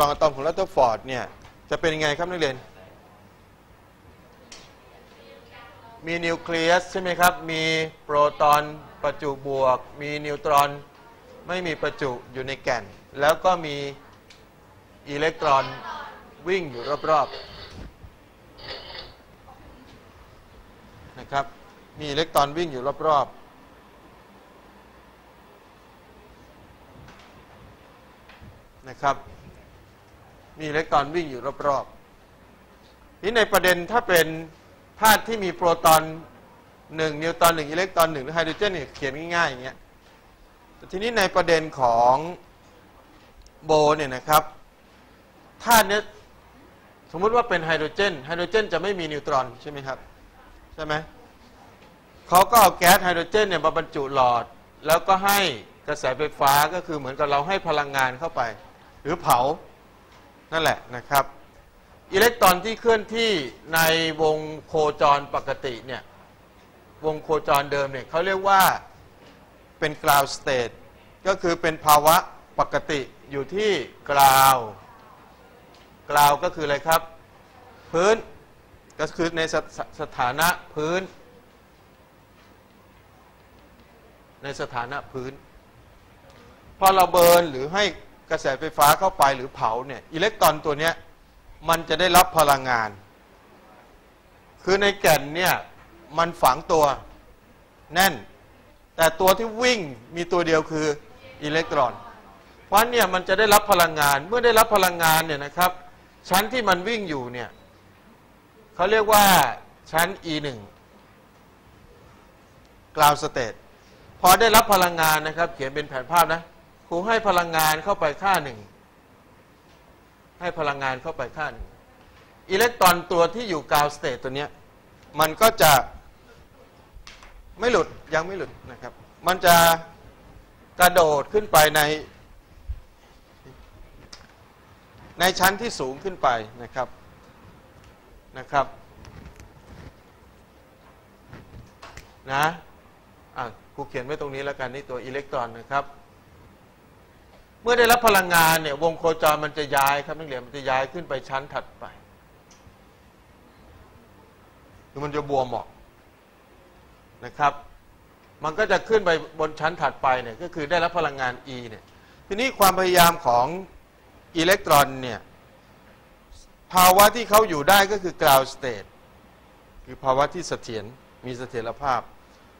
ลองอะตอมของรัตเตอร์ฟอร์ดเนี่ยจะเป็นยังไงครับนักเรียน มีนิวเคลียสใช่ไหมครับ มีโปรตอนประจุบวก มีนิวตรอนไม่มีประจุอยู่ในแก่น แล้วก็มีอิเล็กตรอนวิ่งอยู่รอบๆนะครับ มีอิเล็กตรอนวิ่งอยู่รอบๆนะครับ มีอิเล็กตรอนวิ่งอยู่รอบๆนี่ในประเด็นถ้าเป็นธาตุที่มีโปรตอนหนึ่งนิวตรอนหนึ่งอิเล็กตรอนหนึ่งหรือไฮโดรเจนเนี่ยเขียนง่ายๆอย่างเงี้ยแต่ทีนี้ในประเด็นของโบเนี่ยนะครับธาตุเนี้ยสมมุติว่าเป็นไฮโดรเจนไฮโดรเจนจะไม่มีนิวตรอนใช่ไหมครับใช่ไหมเขาก็เอาแก๊สไฮโดรเจนเนี่ยมาบรรจุหลอด แล้วก็ให้กระแสไฟฟ้าก็คือเหมือนกับเราให้พลังงานเข้าไป หรือเผา นั่นแหละนะครับ อิเล็กตรอนที่เคลื่อนที่ในวงโคจรปกติเนี่ยวงโคจรเดิมเนี่ยเขาเรียกว่าเป็น ground state ก็คือเป็นภาวะปกติอยู่ที่กราวกราวก็คืออะไรครับ พื้นก็คือในสสสถานะพื้น ในสถานะพื้น พอเราเบิร์นหรือให้ กระแสไฟฟ้าเข้าไปหรือเผาเนี่ยอิเล็กตรอนตัวเนี้ยมันจะได้รับพลังงาน คือในแก่นเนี่ยมันฝังตัวแน่น แต่ตัวที่วิ่งมีตัวเดียวคืออิเล็กตรอน เพราะเนี่ยมันจะได้รับพลังงานเมื่อได้รับพลังงานเนี่ยนะครับ ชั้นที่มันวิ่งอยู่เนี่ยเขาเรียกว่าชั้น E1 ground state พอได้รับพลังงานนะครับ เขียนเป็นแผนภาพนะ ครูให้พลังงานเข้าไปค่าหนึ่ง ให้พลังงานเข้าไปค่าหนึ่งอิเล็กตรอนตัวที่อยู่กราวสเตตตัวเนี้ยมันก็จะไม่หลุดยังไม่หลุดนะครับ มันจะกระโดดขึ้นไปใน ในชั้นที่สูงขึ้นไปนะครับนะครับนะอะครูเขียนไว้ตรงนี้แล้วกันนี่ตัวอิเล็กตรอนนะครับ มื่อได้รับพลังงานเนี่ยวงโคจรมันจะย้ายครับนักเรียนมันจะย้ายขึ้นไปชั้นถัดไปคือมันจะบวมออกนะครับ มันก็จะขึ้นไปบนชั้นถัดไปเนี่ยก็คือได้รับพลังงาน E เนี่ยทีนี้ความพยายามของอิเล็กตรอนเนี่ยภาวะที่เขาอยู่ได้ก็คือ ground state คือภาวะที่เสถียรมีเสถียรภาพ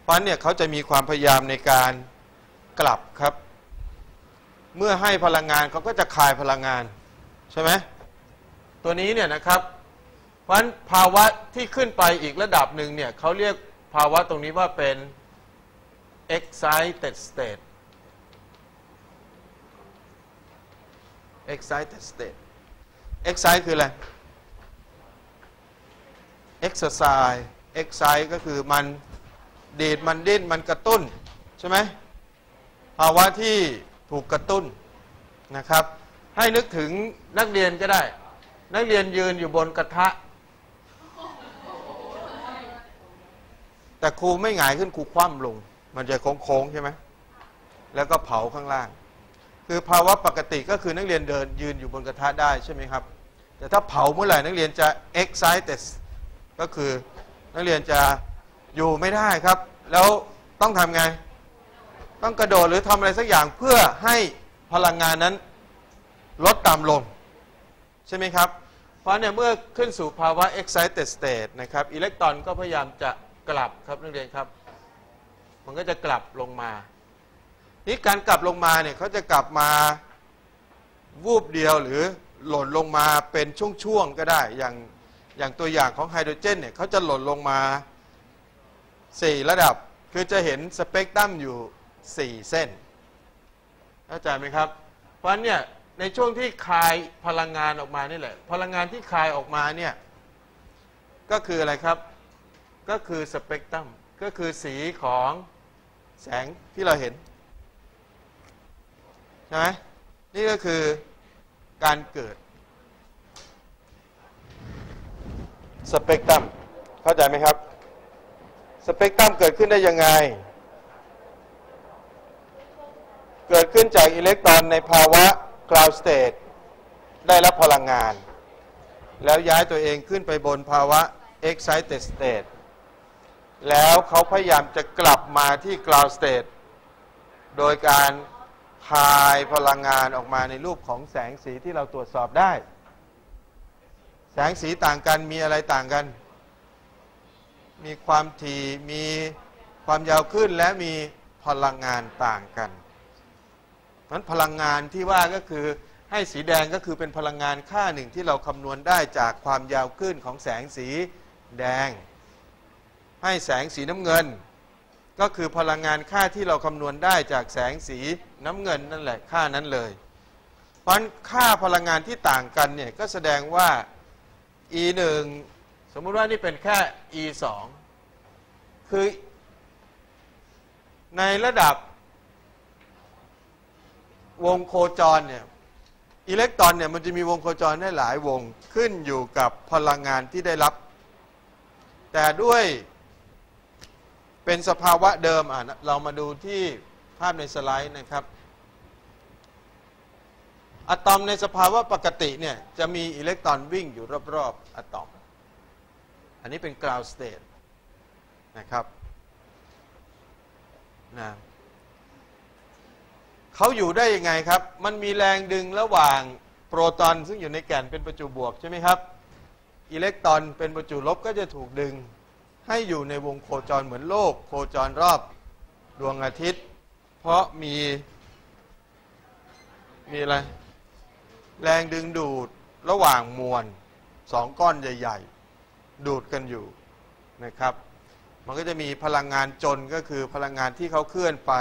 เพราะฉะนั้นเนี่ยเขาจะมีความพยายามในการกลับครับ เมื่อให้พลังงานเขาก็จะคายพลังงานใช่ไหมตัวนี้เนี่ยนะครับ เพราะฉะนั้นภาวะที่ขึ้นไปอีกระดับหนึ่งเนี่ยเขาเรียกภาวะตรงนี้ว่าเป็น excited state excited state excite คืออะไร exercise excite ก็คือมันดีดมันดิ้นมันกระตุ้น ใช่ไหมภาวะที่ ถูกกระตุ้นนะครับ ให้นึกถึงนักเรียนก็ได้ นักเรียนยืนอยู่บนกระทะ แต่ครูไม่หงายขึ้นครูคว่ำลง มันจะโค้งๆใช่ไหมแล้วก็เผาข้างล่าง คือภาวะปกติก็คือนักเรียนเดินยืนอยู่บนกระทะได้ใช่ไหมครับ แต่ถ้าเผาเมื่อไหร่นักเรียนจะ excited ก็คือนักเรียนจะอยู่ไม่ได้ครับ แล้วต้องทำไง ต้องกระโดดหรือทำอะไรสักอย่างเพื่อให้พลังงานนั้นลดต่ำลง ใช่ไหมครับ เพราะเนี่ยเมื่อขึ้นสู่ภาวะ excited state นะครับอิเล็กตรอนก็พยายามจะกลับครับนักเรียนครับ มันก็จะกลับลงมา นี่การกลับลงมาเนี่ยเขาจะกลับมาวูบเดียวหรือหล่นลงมาเป็นช่วงๆก็ได้ อย่างอย่างตัวอย่างของไฮโดรเจนเนี่ยเขาจะหล่นลงมา 4 ระดับ คือจะเห็นสเปกตรัมอยู่ 4 เส้นเข้าใจไหมครับ เพราะเนี่ยในช่วงที่คายพลังงานออกมานี่แหละ พลังงานที่คายออกมาเนี่ยก็คืออะไรครับ ก็คือสเปกตรัมก็คือสีของแสงที่เราเห็นใช่ไหมนี่ก็คือการเกิดสเปกตรัมเข้าใจไหมครับ สเปกตรัมเกิดขึ้นได้ยังไง เกิดขึ้นจากอิเล็กตรอนในภาวะ ground state ได้รับพลังงาน แล้วย้ายตัวเองขึ้นไปบนภาวะ excited state แล้วเขาพยายามจะกลับมาที่ ground state โดยการคายพลังงานออกมาในรูปของแสงสีที่เราตรวจสอบได้ แสงสีต่างกันมีอะไรต่างกัน มีความถี่มีความยาวขึ้นและมีพลังงานต่างกัน นั้นพลังงานที่ว่าก็คือให้สีแดงก็คือเป็นพลังงานค่าหนึ่งที่เราคำนวณได้จากความยาวขึ้นของแสงสีแดง ให้แสงสีน้ำเงิน ก็คือพลังงานค่าที่เราคำนวณได้จากแสงสีน้ำเงินนั่นแหละค่านั้นเลย เพราะค่าพลังงานที่ต่างกันเนี่ยก็แสดงว่า e 1สมมุติว่านี่เป็นแค่ e 2คือในระดับ วงโคจรเนี่ยอิเล็กตรอนเนี่ยมันจะมีวงโคจรได้หลายวงขึ้นอยู่กับพลังงานที่ได้รับ แต่ด้วยเป็นสภาวะเดิมอะเรามาดูที่ภาพในสไลด์นะครับ อะตอมในสภาวะปกติเนี่ยจะมีอิเล็กตรอนวิ่งอยู่รอบๆอะตอม อันนี้เป็น ground state นะครับนะ เขาอยู่ได้ยังไงครับ มันมีแรงดึงระหว่างโปรตอนซึ่งอยู่ในแก่นเป็นประจุบวกใช่ไหมครับ อิเล็กตรอนเป็นประจุลบก็จะถูกดึง ให้อยู่ในวงโคจรเหมือนโลก โคจรรอบดวงอาทิตย์ เพราะมีมีอะไร แรงดึงดูดระหว่างมวลสองก้อนใหญ่ ๆ ดูดกันอยู่นะครับ มันก็จะมีพลังงานจนก็คือพลังงานที่เขาเคลื่อนไป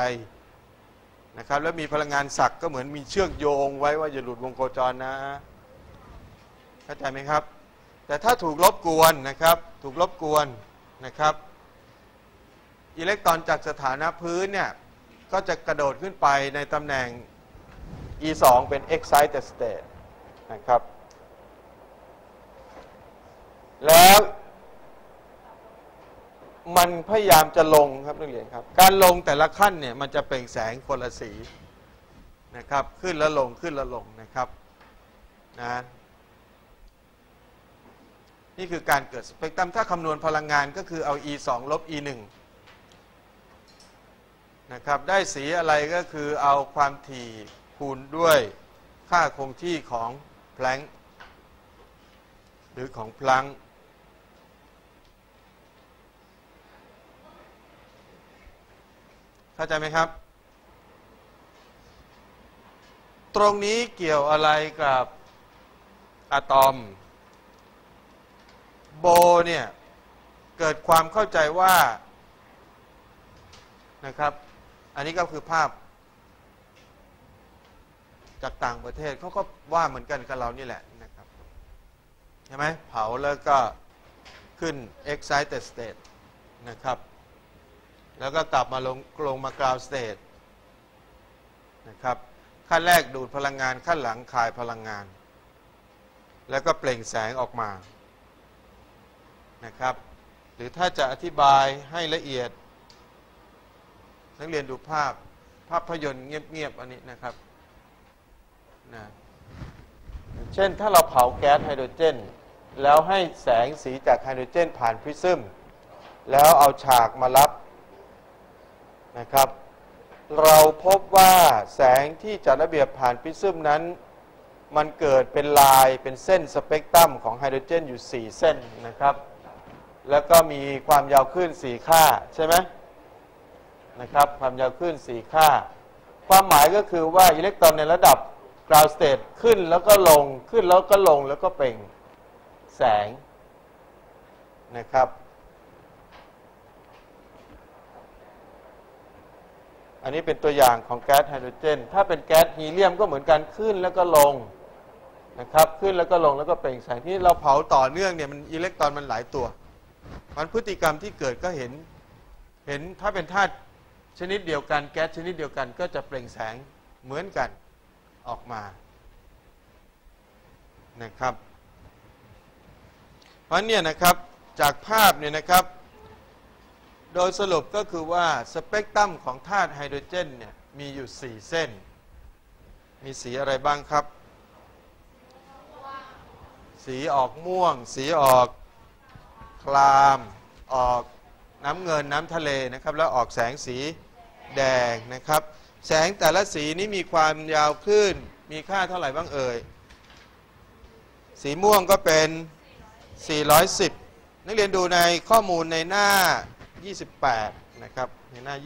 นะครับแล้วมีพลังงานศักก็เหมือนมีเชือกโยงไว้ว่าอย่าหลุดวงโคจรนะเข้าใจไหมครับ แต่ถ้าถูกรบกวนนะครับถูกรบกวนนะครับ อิเล็กตรอนจากสถานะพื้นเนี่ยก็จะกระโดดขึ้นไปในตำแหน่ง e 2 เป็น excited state นะครับ แล้ว มันพยายามจะลงครับนักเรียนครับ การลงแต่ละขั้นเนี่ยมันจะเปล่งแสงคนละสีนะครับ ขึ้นแล้วลงขึ้นแล้วลงนะครับนะนี่คือการเกิดสเปกตรัมถ้าคำนวณพลังงานก็คือเอา e 2ลบ e 1นะครับ ได้สีอะไรก็คือเอาความถี่คูณด้วยค่าคงที่ของแพลงหรือของพลัง เข้าใจไหมครับ ตรงนี้เกี่ยวอะไรกับอะตอม โบเนี่ยเกิดความเข้าใจว่านะครับ อันนี้ก็คือภาพ จากต่างประเทศเขาก็ว่าเหมือนกันกับเรานี่แหละนะครับใช่ไหมเผาแล้วก็ขึ้น excited state นะครับ แล้วก็กลับมาลงลงมากราวสเตทนะครับขั้นแรกดูดพลังงานขั้นหลังคายพลังงาน แล้วก็เปล่งแสงออกมานะครับ หรือถ้าจะอธิบายให้ละเอียด นักเรียนดูภาพภาพยนตร์เงียบๆอันนี้นะครับนะเช่นถ้าเราเผาแก๊สไฮโดรเจน แล้วให้แสงสีจากไฮโดรเจนผ่านพริซึมแล้วเอาฉากมารับ นะครับ เราพบว่าแสงที่จัดระเบียบผ่านพิซึมนั้น มันเกิดเป็นลายเป็นเส้นสเปกตรัมของไฮโดรเจนอยู่ 4 เส้นนะครับ แล้วก็มีความยาวคลื่น 4 ค่าใช่ไหมนะครับความยาวคลื่น 4 ค่า ความหมายก็คือว่าอิเล็กตรอนในระดับกราวสเตทขึ้นแล้วก็ลงขึ้นแล้วก็ลงแล้วก็เปล่งแสงนะครับ อันนี้เป็นตัวอย่างของแก๊สไฮโดรเจน ถ้าเป็นแก๊สฮีเลียมก็เหมือนกันขึ้นแล้วก็ลงนะครับขึ้นแล้วก็ลงแล้วก็เปล่งแสงที่เราเผาต่อเนื่องเนี่ยมันอิเล็กตรอนมันหลายตัว มันพฤติกรรมที่เกิดก็เห็นเห็นถ้าเป็นธาตุชนิดเดียวกันแก๊สชนิดเดียวกันก็จะเปล่งแสงเหมือนกันออกมานะครับ เพราะเนี่ยนะครับจากภาพเนี่ยนะครับ โดยสรุปก็คือว่าสเปกตรัมของธาตุไฮโดรเจนเนี่ยมีอยู่ 4 เส้น มีสีอะไรบ้างครับ สีออกม่วง สีออกคลาม ออกน้ำเงินน้ำทะเลนะครับ แล้วออกแสงสีแดงนะครับ แสงแต่ละสีนี้มีความยาวคลื่น มีค่าเท่าไหร่บ้างเอ่ย สีม่วงก็เป็น 410 นักเรียนดูในข้อมูลในหน้า 28 นะครับ ในหน้า 28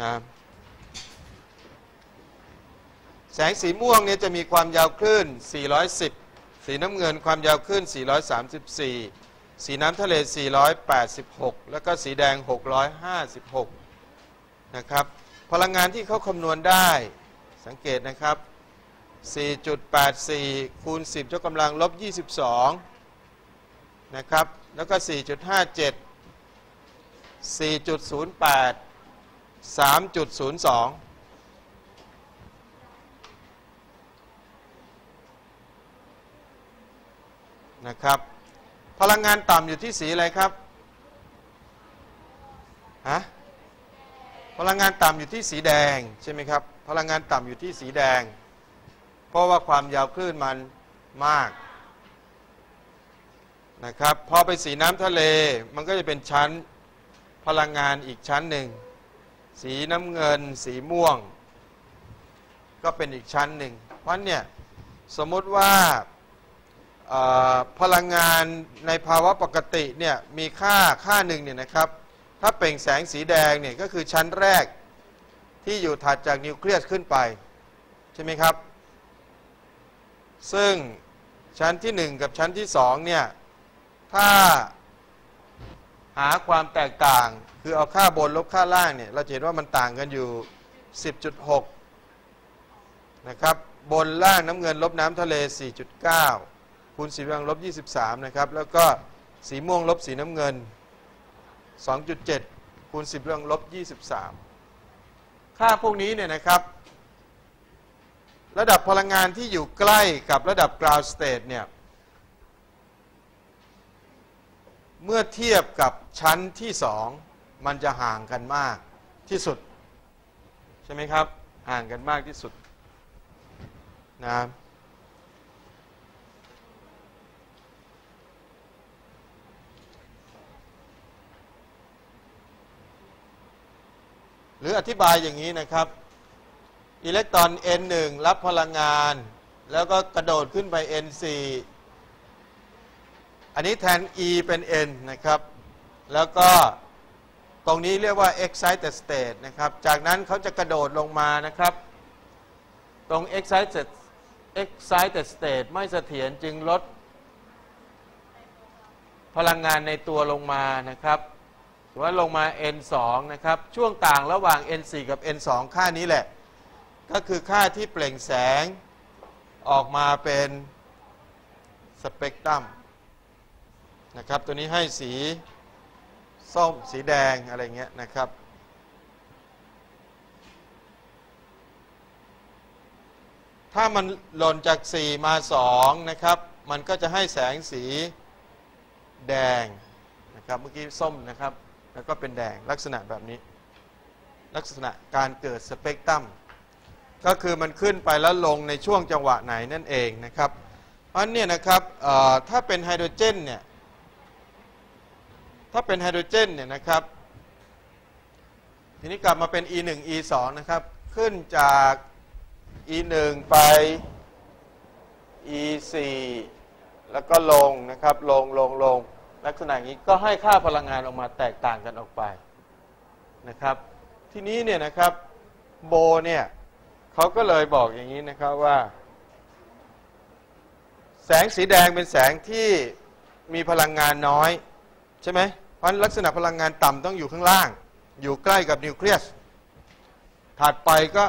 นะแสงสีม่วงเนี่ยจะมีความยาวคลื่น 410 สีน้ำเงินความยาวคลื่น 434 สีน้ำทะเล 486 แล้วก็สีแดง 656 นะครับ พลังงานที่เขาคำนวณได้สังเกตนะครับ 4.84 คูณ 10ยกกำลังลบ 22 นะครับ แล้วก็ 4.57 4.08 3.02 นะครับ พลังงานต่ำอยู่ที่สีอะไรครับ ฮะ พลังงานต่ำอยู่ที่สีแดง ใช่ไหมครับ พลังงานต่ำอยู่ที่สีแดง เพราะว่าความยาวคลื่นมันมากนะครับพอไปสีน้ำทะเลมันก็จะเป็นชั้นพลังงานอีกชั้นหนึ่ง สีน้ำเงิน สีม่วง ก็เป็นอีกชั้นหนึ่ง เพราะเนี่ยสมมติว่าพลังงานในภาวะปกติเนี่ยมีค่าค่าหนึ่งเนี่ยนะครับ ถ้าเปล่งแสงสีแดงเนี่ยก็คือชั้นแรกที่อยู่ถัดจากนิวเคลียสขึ้นไป ใช่ไหมครับ ซึ่งชั้นที่1กับชั้นที่2เนี่ย ถ้าหาความแตกต่าง คือเอาค่าบนลบค่าล่างเนี่ย เราเห็นว่ามันต่างกันอยู่ 10.6 นะครับ บนล่างน้ำเงินลบน้ำทะเล 4.9 คูณสีเหลืองลบ 23 นะครับ แล้วก็สีม่วงลบสีน้ำเงิน 2.7 คูณสีเหลืองลบ 23 ค่าพวกนี้เนี่ยนะครับ ระดับพลังงานที่อยู่ใกล้กับระดับ ground state เนี่ย เมื่อเทียบกับชั้นที่2มันจะห่างกันมากที่สุด ใช่ไหมครับ ห่างกันมากที่สุดนะหรืออธิบายอย่างนี้นะครับ อิเล็กตรอน n1 รับพลังงาน แล้วก็กระโดดขึ้นไป n4 อันนี้แทน e เป็น n นะครับ แล้วก็ตรงนี้เรียกว่า excited state นะครับ จากนั้นเขาจะกระโดดลงมานะครับ ตรง excited excited state ไม่เสถียรจึงลด พลังงานในตัวลงมานะครับว่าลงมา n 2นะครับ ช่วงต่างระหว่าง n 4กับ n 2ค่านี้แหละ ก็คือค่าที่เปล่งแสงออกมาเป็นสเปกตรัมนะครับ ตัวนี้ให้สีส้มสีแดงอะไรเงี้ยนะครับ ถ้ามันหล่นจาก 4 มา 2 นะครับ มันก็จะให้แสงสีแดงนะครับ เมื่อกี้ส้มนะครับ แล้วก็เป็นแดงลักษณะแบบนี้ ลักษณะการเกิดสเปกตรัม ก็คือมันขึ้นไปแล้วลงในช่วงจังหวะไหนนั่นเองนะครับเพราะนี่นะครับถ้าเป็นไฮโดรเจนเนี่ยถ้าเป็นไฮโดรเจนเนี่ยนะครับทีนี้กลับมาเป็น E1 E2 นะครับขึ้นจาก E1 ไป E4 แล้วก็ลงนะครับลงลงลงลักษณะนี้ก็ให้ค่าพลังงานออกมาแตกต่างกันออกไปนะครับ ทีนี้เนี่ยนะครับโบเนี่ย เขาก็เลยบอกอย่างนี้นะครับว่า แสงสีแดงเป็นแสงที่มีพลังงานน้อย ใช่ไหมเพราะลักษณะพลังงานต่ำต้องอยู่ข้างล่าง อยู่ใกล้กับนิวเคลียสถัดไปก็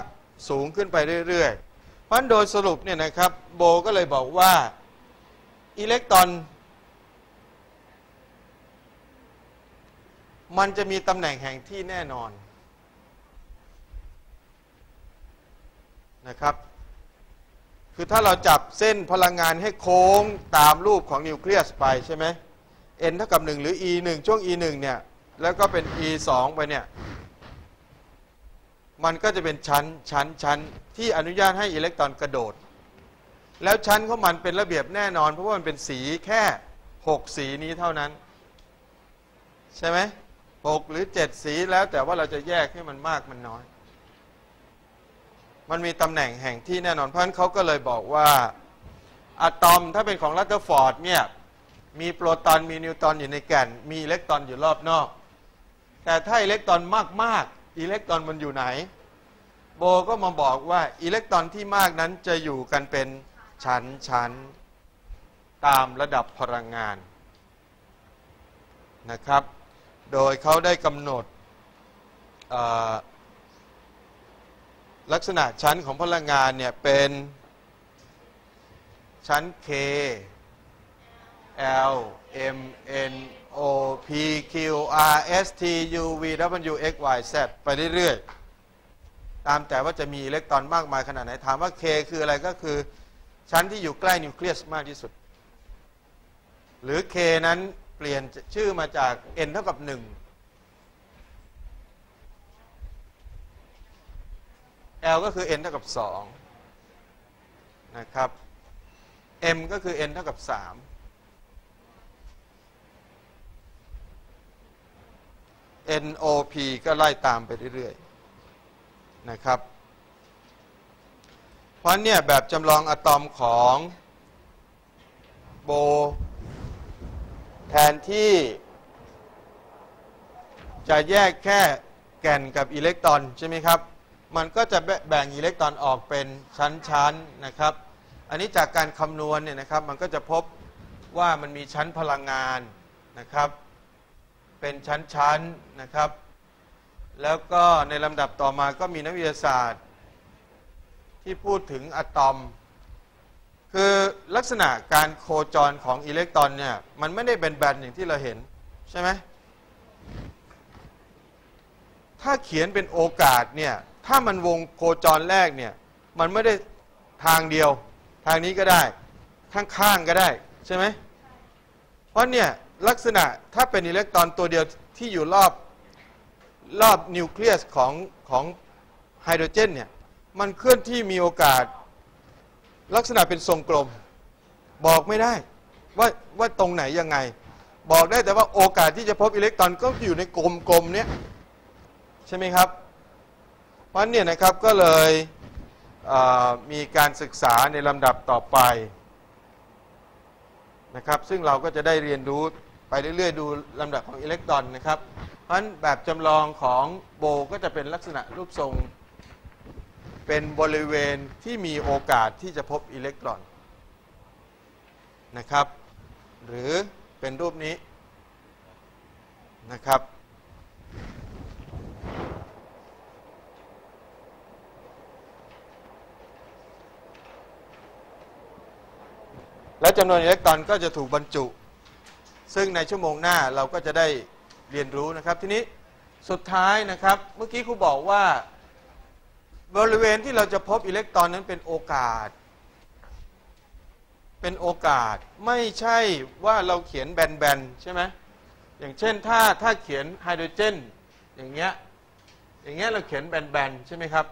สูงขึ้นไปเรื่อยๆ เพราะโดยสรุปเนี่ยนะครับโบก็เลยบอกว่าอิเล็กตรอน มันจะมีตำแหน่งแห่งที่แน่นอน นะครับ คือถ้าเราจับเส้นพลังงานให้โค้งตามรูปของนิวเคลียสไปใช่ไหม n เท่ากับ 1 หรือ e 1ช่วง e 1เนี่ย แล้วก็เป็น e 2ไปเนี่ย มันก็จะเป็นชั้น ชั้น ชั้น ที่อนุญาตให้อิเล็กตรอนกระโดด แล้วชั้นของมันเป็นระเบียบแน่นอน เพราะว่ามันเป็นสีแค่หกสีนี้เท่านั้น ใช่ไหมหกหรือเจ็ดสีแล้วแต่ว่าเราจะแยกให้มันมากมันน้อย มันมีตำแหน่งแห่งที่แน่นอนเพราะฉะนั้นเขาก็เลยบอกว่าอะตอมถ้าเป็นของลัตเตอร์ฟอร์ดเนี่ยมีโปรตอนมีนิวตรอนอยู่ในแก่น มีอิเล็กตรอนอยู่รอบนอก แต่ถ้าอิเล็กตรอนมากๆอิเล็กตรอนมันอยู่ไหน โบก็มาบอกว่าอิเล็กตรอนที่มากนั้นจะอยู่กันเป็นชั้นชั้นตามระดับพลังงานนะครับ โดยเขาได้กำหนด ลักษณะชั้นของพลังงานเนี่ยเป็นชั้น K L M N O P Q R S T U V W X Y Z ไปเรื่อยๆ ตามแต่ว่าจะมีอิเล็กตรอนมากมายขนาดไหน ถามว่า K คืออะไรก็คือ ชั้นที่อยู่ใกล้นิวเคลียสมากที่สุด หรือ K นั้นเปลี่ยนชื่อมาจาก N เท่ากับ 1 L ก็คือ n เท่ากับ2นะครับ m ก็คือ n เท่ากับ 3 NOP ก็ไล่ตามไปเรื่อยๆนะครับ เพราะเนี่ยแบบจำลองอะตอมของโบ แทนที่ จะแยกแค่แก่นกับอิเล็กตรอนใช่ไหมครับ มันก็จะแบ่งอิเล็กตรอนออกเป็นชั้นๆนะครับ อันนี้จากการคำนวณเนี่ยนะครับ มันก็จะพบว่ามันมีชั้นพลังงานนะครับ เป็นชั้นๆนะครับ แล้วก็ในลำดับต่อมาก็มีนักวิทยาศาสตร์ ที่พูดถึงอะตอม คือลักษณะการโคจรของอิเล็กตรอนเนี่ยมันไม่ได้เป็นแบนอย่างที่เราเห็นใช่ไหมถ้าเขียนเป็นโอกาสเนี่ย ถ้ามันวงโคจรแรกเนี่ย มันไม่ได้ทางเดียว ทางนี้ก็ได้ ข้างๆก็ได้ ใช่ไหมเพราะเนี่ยลักษณะถ้าเป็นอิเล็กตรอนตัวเดียวที่อยู่รอบรอบนิวเคลียสของของไฮโดรเจนเนี่ยมันเคลื่อนที่มีโอกาส ลักษณะเป็นทรงกลม บอกไม่ได้ ว่าว่าตรงไหนยังไง บอกได้แต่ว่าโอกาสที่จะพบอิเล็กตรอนก็อยู่ในกลมๆเนี้ยใช่ไหมครับ เพราะเนี่ยนะครับก็เลยมีการศึกษาในลำดับต่อไปนะครับซึ่งเราก็จะได้เรียนรู้ไปเรื่อยๆ ดูลำดับของอิเล็กตรอนนะครับ เพราะฉะนั้นแบบจำลองของโบก็จะเป็นลักษณะรูปทรง เป็นบริเวณที่มีโอกาสที่จะพบอิเล็กตรอนนะครับ หรือเป็นรูปนี้นะครับ แล้วจำนวนอิเล็กตรอนก็จะถูกบรรจุ ซึ่งในชั่วโมงหน้าเราก็จะได้เรียนรู้นะครับ ทีนี้สุดท้ายนะครับ เมื่อกี้ครูบอกว่าบริเวณที่เราจะพบอิเล็กตรอนนั้นเป็นโอกาส เป็นโอกาสไม่ใช่ว่าเราเขียนแบนๆใช่ไหมอย่างเช่นถ้าถ้าเขียนไฮโดรเจนอย่างเงี้ยอย่างเงี้ยเราเขียนแบนๆใช่ไหมครับ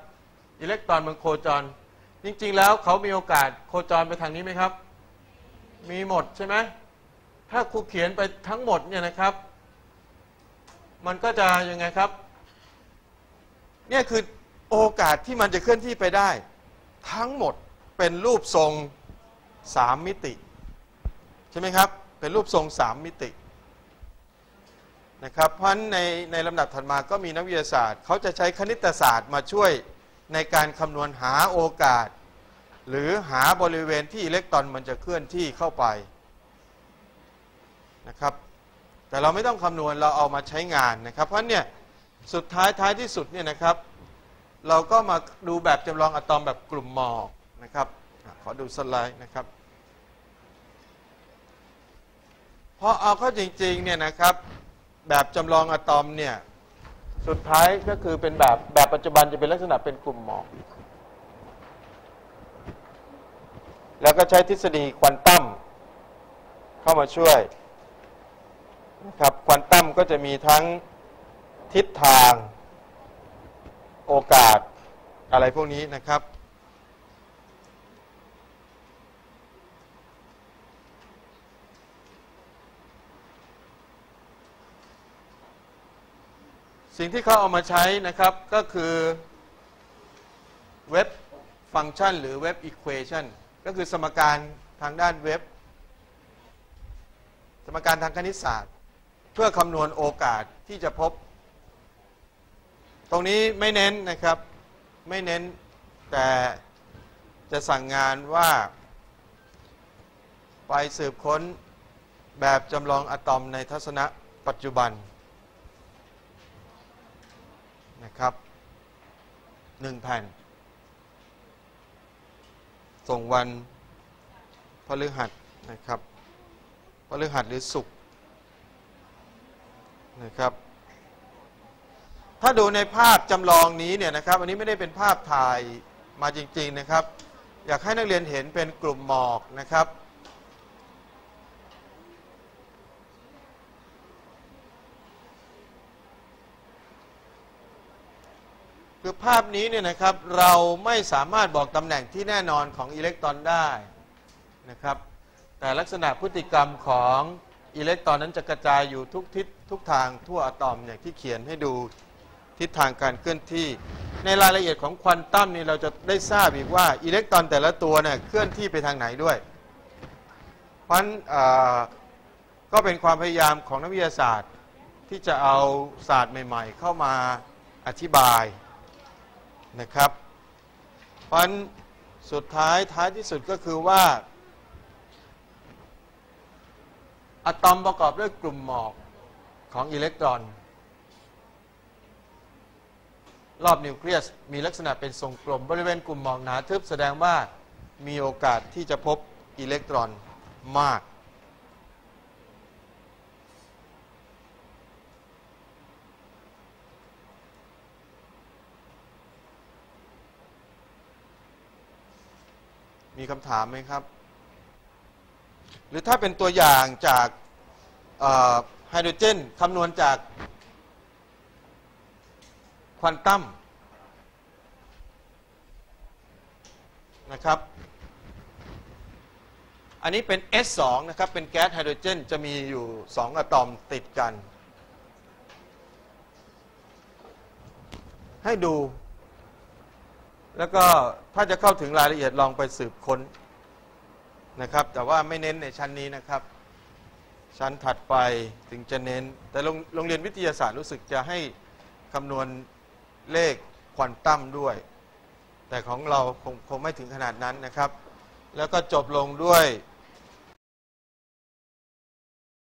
อิเล็กตรอนมันโคจร จริง ๆ แล้วเขามีโอกาสโคจรไปทางนี้ไหมครับ มีหมดใช่ไหมถ้าครูเขียนไปทั้งหมดเนี่ยนะครับ มันก็จะยังไงครับ เนี่ยคือโอกาสที่มันจะเคลื่อนที่ไปได้ ทั้งหมดเป็นรูปทรงสามมิติ ใช่ไหมครับ เป็นรูปทรงสามมิตินะครับเพราะฉะนั้นในในลำดับถัดมาก็มีนักวิทยาศาสตร์ เขาจะใช้คณิตศาสตร์มาช่วยในการคำนวณหาโอกาส หรือหาบริเวณที่อิเล็กตรอนมันจะเคลื่อนที่เข้าไปนะครับ แต่เราไม่ต้องคำนวณเราเอามาใช้งานนะครับ เพราะเนี่ยสุดท้ายท้ายที่สุดเนี่ยนะครับ เราก็มาดูแบบจำลองอะตอมแบบกลุ่มหมอกนะครับขอดูสไลด์นะครับพอเอาเข้าจริงๆเนี่ยนะครับ แบบจำลองอะตอมเนี่ยสุดท้ายก็คือเป็นแบบแบบปัจจุบันจะเป็นลักษณะเป็นกลุ่มหมอก แล้วก็ใช้ทฤษฎีควอนตัมเข้ามาช่วยนะครับควอนตัมก็จะมีทั้งทิศทางโอกาสอะไรพวกนี้นะครับ สิ่งที่เขาเอามาใช้นะครับก็คือเว็บฟังก์ชันหรือเว็บอีควอชัน ก็คือสมการทางด้านเว็บ สมการทางคณิตศาสตร์ เพื่อคำนวณโอกาสที่จะพบ ตรงนี้ไม่เน้นนะครับไม่เน้นแต่จะสั่งงานว่า ไปสืบค้นแบบจำลองอะตอมในทัศนะปัจจุบันนะครับหนึ่งแผ่น ส่งวันพฤหัสนะครับพฤหัสหรือศุกร์นะครับ ถ้าดูในภาพจำลองนี้เนี่ยนะครับ อันนี้ไม่ได้เป็นภาพถ่ายมาจริง ๆนะครับ อยากให้นักเรียนเห็นเป็นกลุ่มหมอกนะครับ คือภาพนี้เนี่ยนะครับเราไม่สามารถบอกตำแหน่งที่แน่นอนของอิเล็กตรอนได้นะครับ แต่ลักษณะพฤติกรรมของอิเล็กตรอนนั้นจะกระจายอยู่ทุกทิศทุกทางทั่วอะตอมอย่างที่เขียนให้ดูทิศทางการเคลื่อนที่ ในรายละเอียดของควอนตัมนี่เราจะได้ทราบอีกว่าอิเล็กตรอนแต่ละตัวเนี่ยเคลื่อนที่ไปทางไหนด้วย เพราะฉะนั้นก็เป็นความพยายามของนักวิทยาศาสตร์ที่จะเอาศาสตร์ใหม่ ๆ เข้ามาอธิบาย นะครับ เพราะนั้นสุดท้ายท้ายที่สุดก็คือว่า อะตอมประกอบด้วยกลุ่มหมอกของอิเล็กตรอน รอบนิวเคลียสมีลักษณะเป็นทรงกลม บริเวณกลุ่มหมอกหนาทึบแสดงว่ามีโอกาสที่จะพบอิเล็กตรอนมาก มีคำถามไหมครับ หรือถ้าเป็นตัวอย่างจากไฮโดรเจนคำนวณจากควอนตัมนะครับ อันนี้เป็น S2 นะครับ เป็นแก๊สไฮโดรเจน จะมีอยู่ 2 อะตอมติดกัน ให้ดู แล้วก็ถ้าจะเข้าถึงรายละเอียดลองไปสืบค้นนะครับ แต่ว่าไม่เน้นในชั้นนี้นะครับ ชั้นถัดไปถึงจะเน้น แต่โรงเรียนวิทยาศาสตร์รู้สึกจะให้คำนวณเลขควอนตัมด้วย แต่ของเราคงคงไม่ถึงขนาดนั้นนะครับ แล้วก็จบลงด้วย